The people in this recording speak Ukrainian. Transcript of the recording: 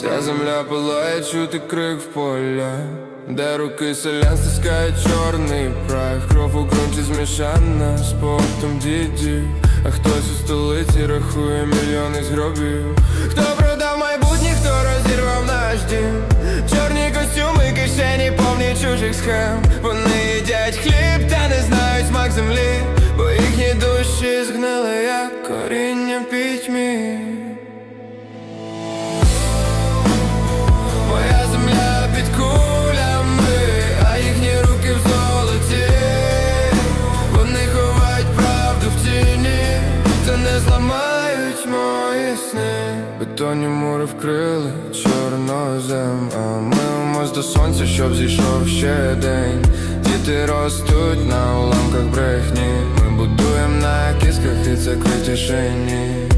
Ця земля палає, чути крик в поля, де руки селян стискають чорний прах, кров у ґрунті змішана з потом дідів, а хтось у столиці рахує мільйони з гробів. Хто продав майбутнє, хто розірвав наш дім? Чорні костюми, кишені повні чужих схем. Вони їдять хліб та не знають смак землі, бо їхні душі згнили, як коріння пітьмі. Зламають мої сни. Бетонні мури вкрили чорнозем, а ми мимось до сонця, щоб зійшов ще день. Діти ростуть на уламках брехні. Ми будуємо на кісках і це тишині.